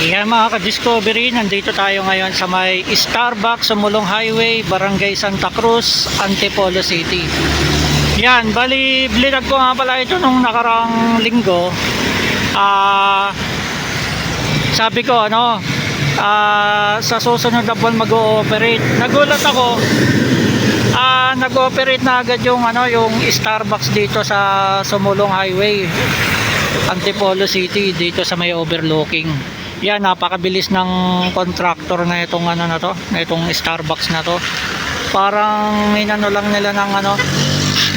Yan mga ka-discovery, nandito tayo ngayon sa may Starbucks sa Mulong Highway, Barangay Santa Cruz, Antipolo City. Yan, bali, blinag ko nga pala ito nung nakarang linggo. Ah, sabi ko ano, ah, sa susunod na buwan mag-ooperate. Nagulat ako, ah, nag-ooperate na agad yung, ano, yung Starbucks dito sa Sumulong Highway. Antipolo City dito sa may overlooking. Yan, napakabilis ng contractor na itong ano na to, na itong Starbucks na to. Parang inano lang nila ng ano,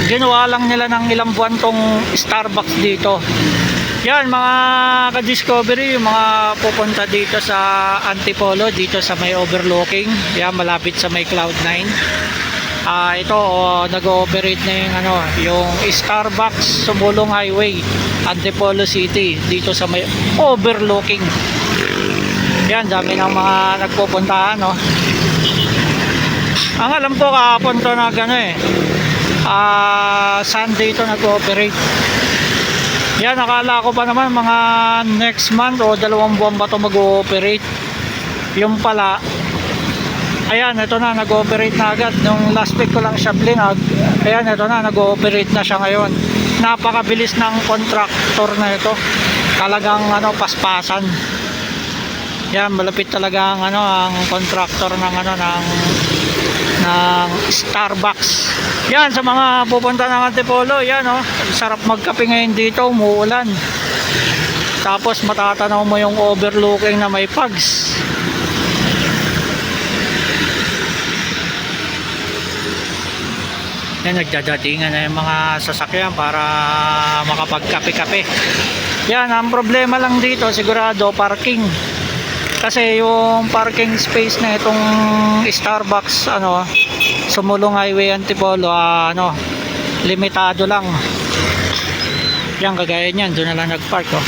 ginawa lang nila ng ilang buwan tong Starbucks dito. Yan, mga ka-discovery, mga pupunta dito sa Antipolo, dito sa may overlooking. Yan, malapit sa may Cloud9. Ah, ito oh, nag-ooperate na yung ano, yung Starbucks Sumulong Highway, Antipolo City dito sa may overlooking. Yan, dami ng mga nagpupuntahan, no. Ang alam ko kahapon to na gano eh. Ah, Sunday ito nag-ooperate. Yan, nakala ko pa naman mga next month o dalawang buwan ba ito mag-ooperate. Yung pala, ayan, ito na, nag-ooperate na agad. Nung last week ko lang siya blinag, ayan, ito na, nag-ooperate na siya ngayon. Napakabilis ng contractor na ito. Talagang ano, paspasan. Yan, malapit talaga ang ano, ang contractor ng ano, ng ng Starbucks. Yan, sa mga pupunta ng Antipolo, yan oh, sarap magkape ngayon dito, umuulan. Tapos matatanaw mo yung overlooking na may pugs. Yan, nagdadatingan na yung mga sasakyan para makapagkape-kape. Yan, ang problema lang dito, sigurado, parking. Kasi yung parking space na itong Starbucks, ano, Sumulong Highway Antipolo, ah, ano, limitado lang. Yan, kagaya niyan, doon na lang nagpark, oh.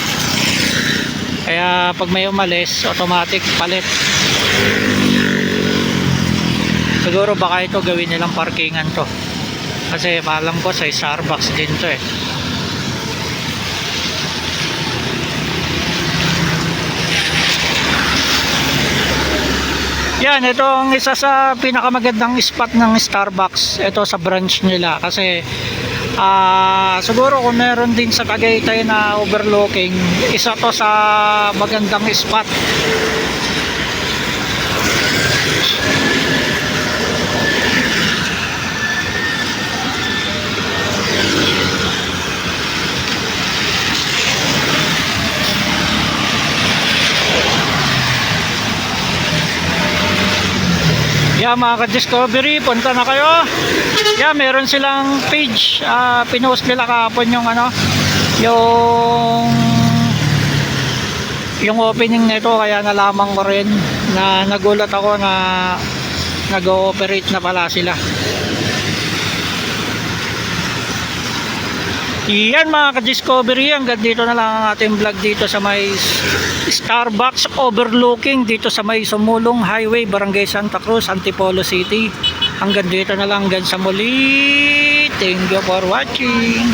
Kaya pag may umalis, automatic palit. Siguro baka ito gawin nilang parkingan to. Kasi alam ko sa Starbucks din to eh. Yan, ito ang isa sa pinakamagandang spot ng Starbucks. Ito sa branch nila kasi ah siguro kung meron din sa Tagaytay na overlooking, isa to sa magandang spot. Yeah, mga ka-discovery, punta na kayo. Yeah, meron silang page. ah pinost nila kahapon yung ano, yung yung opening nito kaya nalaman ko rin na nagulat ako na nag-ooperate na pala sila. Yan mga ka-discovery, hanggang dito na lang ang ating vlog dito sa may Starbucks overlooking dito sa may Sumulong Highway, Barangay Santa Cruz, Antipolo City. Hanggang dito na lang, hanggang sa muli. Thank you for watching.